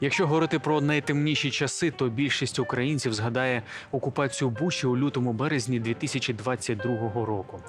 Якщо говорити про найтемніші часи, то більшість українців згадає окупацію Бучі у лютому березні 2022 року.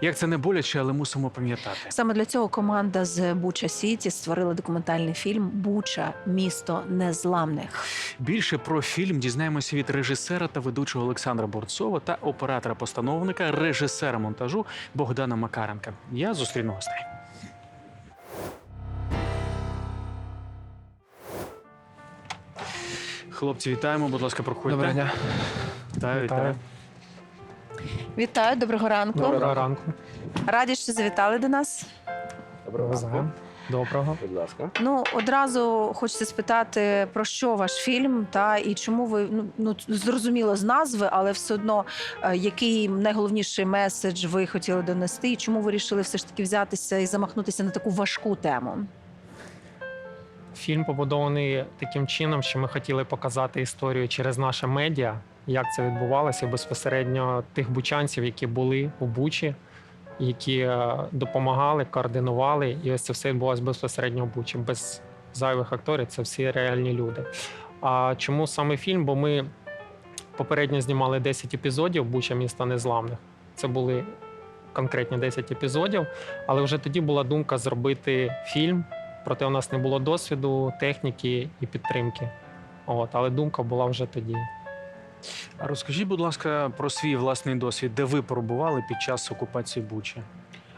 Як це не боляче, але мусимо пам'ятати. Саме для цього команда з Буча Сіті створила документальний фільм Буча місто незламних. Більше про фільм дізнаємося від режисера та ведучого Олександра Борцова та оператора-постановника, режисера монтажу Богдана Макаренка. Я зустріну гостей. Хлопці, вітаємо. Будь ласка, проходьте. Доброго дня. Вітаю, вітаю. Вітаю. Вітаю, доброго ранку. Доброго ранку. Раді, що завітали до нас. Навзаєм. Доброго. Будь ласка. Ну одразу хочеться спитати про що ваш фільм, та і чому ви ну, ну зрозуміло з назви, але все одно е, який найголовніший меседж ви хотіли донести, і чому ви вирішили все ж таки взятися і замахнутися на таку важку тему? Фільм побудований таким чином, що ми хотіли показати історію через наше медіа, як це відбувалося безпосередньо тих бучанців, які були у Бучі, які е, допомагали, координували. І ось це все відбувалося безпосередньо в Бучі. Без зайвих акторів це всі реальні люди. А чому саме фільм? Бо ми попередньо знімали 10 епізодів Буча міста незламних. Це були конкретні 10 епізодів, але вже тоді була думка зробити фільм. Проте у нас не було досвіду, техніки і підтримки. От, але думка була вже тоді. А розкажіть, будь ласка, про свій власний досвід, де ви перебували під час окупації Бучі.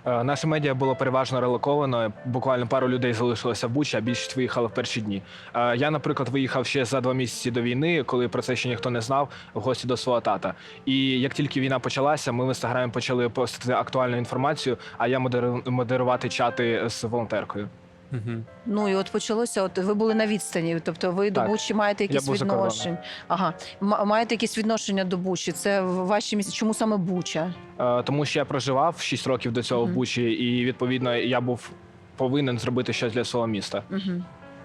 Е, Наше медіа було переважно релоковано. Буквально пару людей залишилося в Бучі, а більшість виїхала в перші дні. Е, Я, наприклад, виїхав ще за два місяці до війни, коли про це ще ніхто не знав, в гості до свого тата. І як тільки війна почалася, ми в інстаграмі почали постити актуальну інформацію, а я модеру- модерувати чати з волонтеркою. Угу. Ну і от почалося. От ви були на відстані, тобто ви до Бучі маєте якісь відношення. Ага, маєте якісь відношення до Бучі. Це ваші місця. Чому саме Буча? Е, Тому що я проживав 6 років до цього в Бучі, і відповідно я був повинен зробити щось для свого міста. Угу.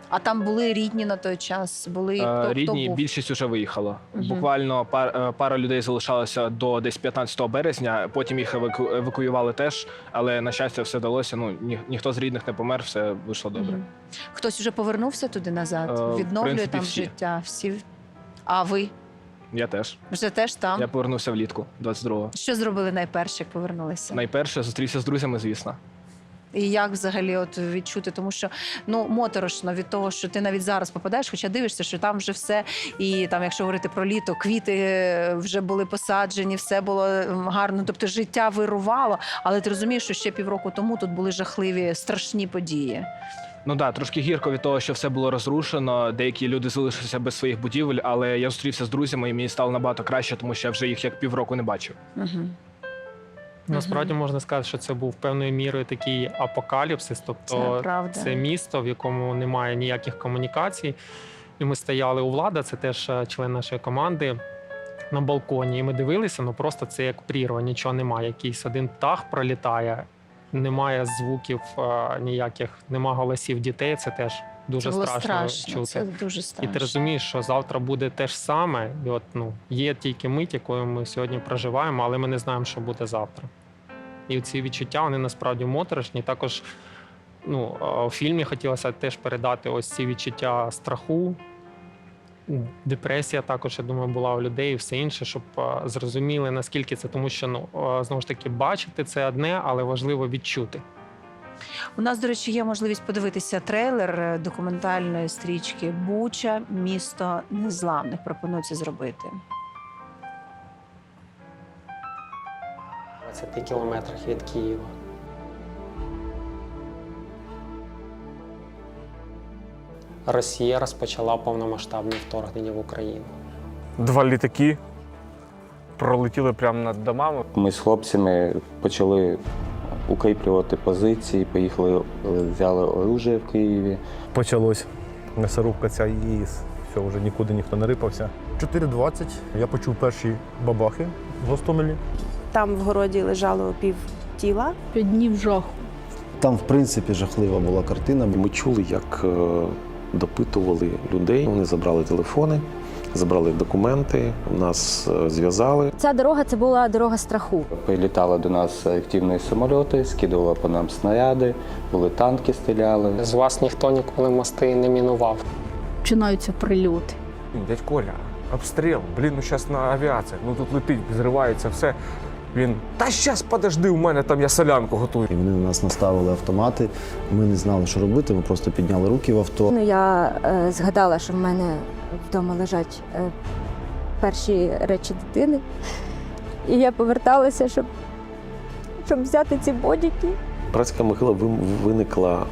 А там були рідні на той час. Були Е, хто, Рідні хто був? більшість уже виїхало. Мгм. Буквально пар, е, пара людей залишалося до десь 15 березня. Потім їх еваку, евакуювали теж, але на щастя, все вдалося. Ну ні, ніхто з рідних не помер, все вийшло добре. Мгм. Хтось вже повернувся туди назад, Е, відновлює принципі, там всі. життя. Всі. А ви Я теж. вже теж там? Я повернувся влітку 22-го. Що зробили найперше, як повернулися? Найперше зустрівся з друзями, звісно. І як взагалі от відчути? Тому що ну моторошно від того, що ти навіть зараз попадаєш, хоча дивишся, що там вже все, і там, якщо говорити про літо, квіти е, вже були посаджені, все було гарно. Тобто життя вирувало, але ти розумієш, що ще півроку тому тут були жахливі страшні події. Ну да, трошки гірко від того, що все було розрушено. Деякі люди залишилися без своїх будівель, але я зустрівся з друзями, і мені стало набагато краще, тому що я вже їх як півроку не бачив. Угу. Насправді можна сказати, що це був певною мірою такий апокаліпсис, тобто правда. це місто, в якому немає ніяких комунікацій. І ми стояли у влада, це теж е, член нашої команди. На балконі, і ми дивилися, ну просто це як прірва, нічого немає. Якийсь один птах пролітає, немає звуків е, ніяких, немає голосів дітей. Це теж дуже це було страшно, страшно. чути. Це дуже І страшно. ти розумієш, що завтра буде те ж саме. І от ну є тільки мить, якою ми сьогодні проживаємо, але ми не знаємо, що буде завтра. І ці відчуття вони насправді моторошні. Також ну, у фільмі хотілося теж передати ось ці відчуття страху. Депресія також, я думаю, була у людей і все інше, щоб зрозуміли, наскільки це, тому що ну знову ж таки бачити це одне, але важливо відчути. У нас, до речі, є можливість подивитися трейлер е, документальної стрічки Буча, місто незламних. Пропоную це зробити. 20 кілометрах від Києва. Росія розпочала повномасштабне вторгнення в Україну. Два літаки пролетіли прямо над домами. Ми з хлопцями почали укріплювати позиції, поїхали, взяли оружие в Києві. почалось м'ясорубка ця і все, вже нікуди ніхто не рипався. 4.20 я почув перші бабахи в Гостомелі. Там в городі лежало пів тіла. П'ять днів жаху. Там, в принципі, жахлива була картина. Ми чули, як е, допитували людей. Вони забрали телефони, забрали документи, нас е, зв'язали. Ця дорога це була дорога страху. Прилітали до нас реактивні самольоти, скидували по нам снаряди, були танки, стріляли. З вас ніхто ніколи мости не мінував. починаються прильоти. Дядь Коля, обстріл, блін, ну зараз на авіація, ну тут летить, зривається все. Він, та щас подожди, у мене там я солянку готую. І вони на нас наставили автомати. Ми не знали, що робити. Ми просто підняли руки в авто. Ну, я е, згадала, що в мене вдома лежать е, перші речі дитини. І я поверталася, щоб, щоб взяти ці бодіки. Братська могила виникла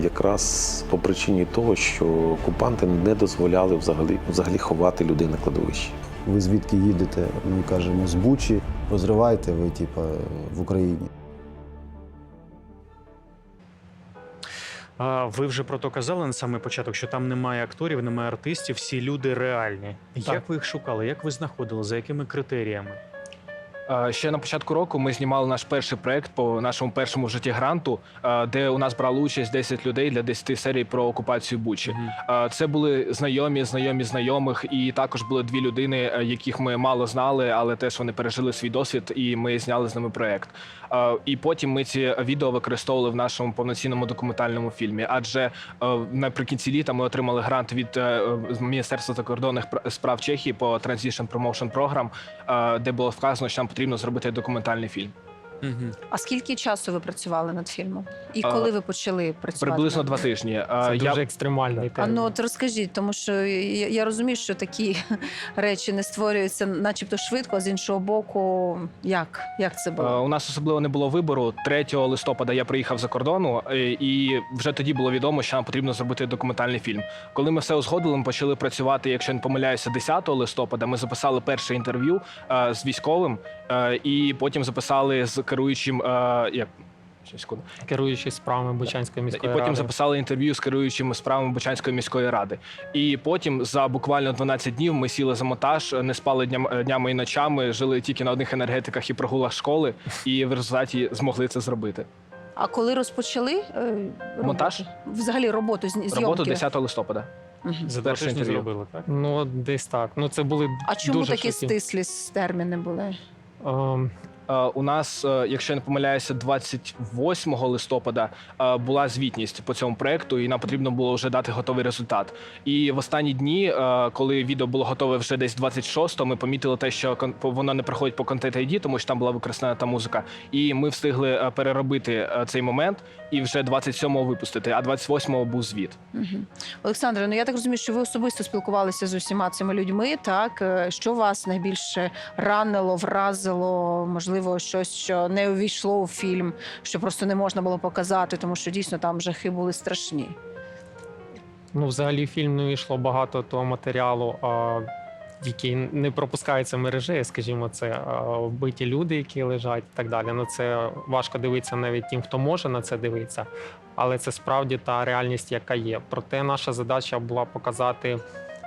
якраз по причині того, що окупанти не дозволяли взагалі, взагалі ховати людей на кладовищі. Ви звідки їдете? Ми кажемо з Бучі. Розривайте ви, типа, в Україні. А ви вже про то казали на самий початок, що там немає акторів, немає артистів, всі люди реальні. Як ви їх шукали? Як ви знаходили? За якими критеріями? Е, Ще на початку року ми знімали наш перший проект по нашому першому в житті гранту, е, де у нас брали участь 10 людей для 10 серій про окупацію Бучі. Е, Це були знайомі, знайомі знайомих, і також були дві людини, яких ми мало знали, але теж вони пережили свій досвід, і ми зняли з ними проект. І потім ми ці відео використовували в нашому повноцінному документальному фільмі. Адже наприкінці літа ми отримали грант від Міністерства закордонних справ Чехії по Transition Promotion Program, де було вказано, що нам потрібно зробити документальний фільм. Угу. А скільки часу ви працювали над фільмом? І А, коли ви почали працювати? Приблизно над два тижні. Е, Це Я дуже екстремальний А ну от розкажіть, тому що я, я розумію, що такі речі не створюються, начебто швидко, а з іншого боку, як? Як це було? У нас особливо не було вибору. 3 листопада я приїхав за кордону, е, і вже тоді було відомо, що нам потрібно зробити документальний фільм. Коли ми все узгодили, ми почали працювати, якщо я не помиляюся, 10 листопада. Ми записали перше інтерв'ю е, з військовим, е, і потім записали з керуючим. е, Як секунду. керуючий справами Бучанської І потім ради. записали інтерв'ю з керуючими справами Бучанської міської ради. І потім за буквально 12 днів ми сіли за монтаж, не спали дням, днями і ночами, жили тільки на одних енергетиках і прогулах школи, і в результаті змогли це зробити. А коли розпочали е, роботу? Монтаж? Взагалі роботу з зйомки? Роботу 10 листопада. Мгм. За Перше інтерв'ю. зробили, так? Ну, десь так. Ну, це були А чому дуже такі швидкі. стислі терміни були? Е, У нас, е, якщо я не помиляюся, 28 листопада е, була звітність по цьому проекту, і нам потрібно було вже дати готовий результат. І в останні дні, е, коли відео було готове вже десь 26-го, ми помітили те, що воно не проходить по Content ID, тому що там була використана та музика. І ми встигли е, переробити е, цей момент і вже 27-го випустити, а 28-го був звіт. Мгм. Олександре, ну я так розумію, що ви особисто спілкувалися з усіма цими людьми. Так Е, що вас найбільше ранило, вразило? Можливо, щось, що не увійшло у фільм, що просто не можна було показати, тому що дійсно там жахи були страшні. Ну, взагалі, в фільм не вийшло багато того матеріалу, а, який не пропускається мережею, скажімо, це вбиті люди, які лежать і так далі. Ну це важко дивитися навіть тим, хто може на це дивитися. Але це справді та реальність, яка є. Проте наша задача була показати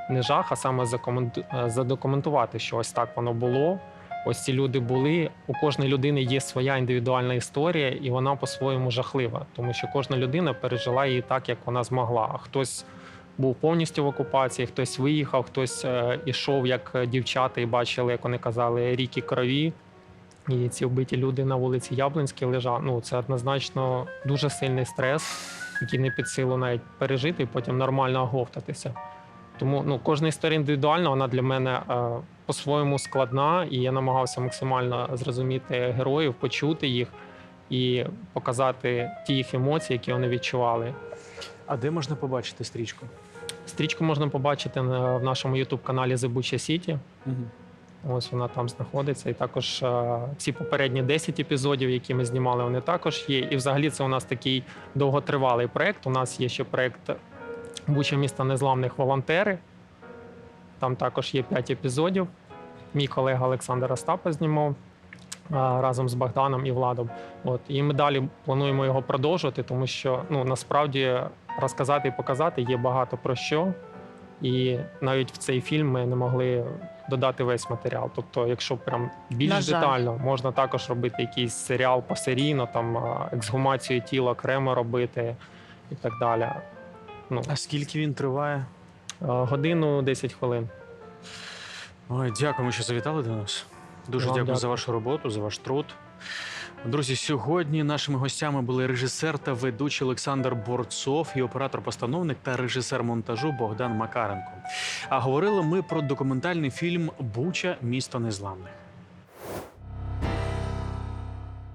не жах, а саме е, задокументувати, що ось так воно було. Ось ці люди були. У кожної людини є своя індивідуальна історія, і вона по-своєму жахлива, тому що кожна людина пережила її так, як вона змогла. А хтось був повністю в окупації, хтось виїхав, хтось е, ішов як дівчата і бачили, як вони казали, ріки крові. І ці вбиті люди на вулиці Яблонській лежали. Ну це однозначно дуже сильний стрес, який не під силу навіть пережити і потім нормально оговтатися. Тому ну, кожна історія індивідуальна, вона для мене е, по-своєму складна, і я намагався максимально зрозуміти героїв, почути їх і показати ті їх емоції, які вони відчували. А де можна побачити стрічку? Стрічку можна побачити на- в нашому youtube каналі The Butcher City. Угу. Ось вона там знаходиться. І також е, всі попередні 10 епізодів, які ми знімали, вони також є. І взагалі це у нас такий довготривалий проект. У нас є ще проект Буча міста незламних волонтери. Там також є 5 епізодів. Мій колега Олександр Остапа знімав разом з Богданом і Владом. От і ми далі плануємо його продовжувати, тому що ну насправді розказати і показати є багато про що. І навіть в цей фільм ми не могли додати весь матеріал. Тобто, якщо прям На більш жаль. детально, можна також робити якийсь серіал посерійно, там ексгумацію тіла окремо робити і так далі. Ну, А скільки він триває? А, годину 10 хвилин. Ой, дякуємо, що завітали до нас. Дуже дякую, дякую, за вашу роботу, за ваш труд. Друзі, сьогодні нашими гостями були режисер та ведучий Олександр Борцов і оператор-постановник та режисер монтажу Богдан Макаренко. А говорили ми про документальний фільм Буча місто незламних.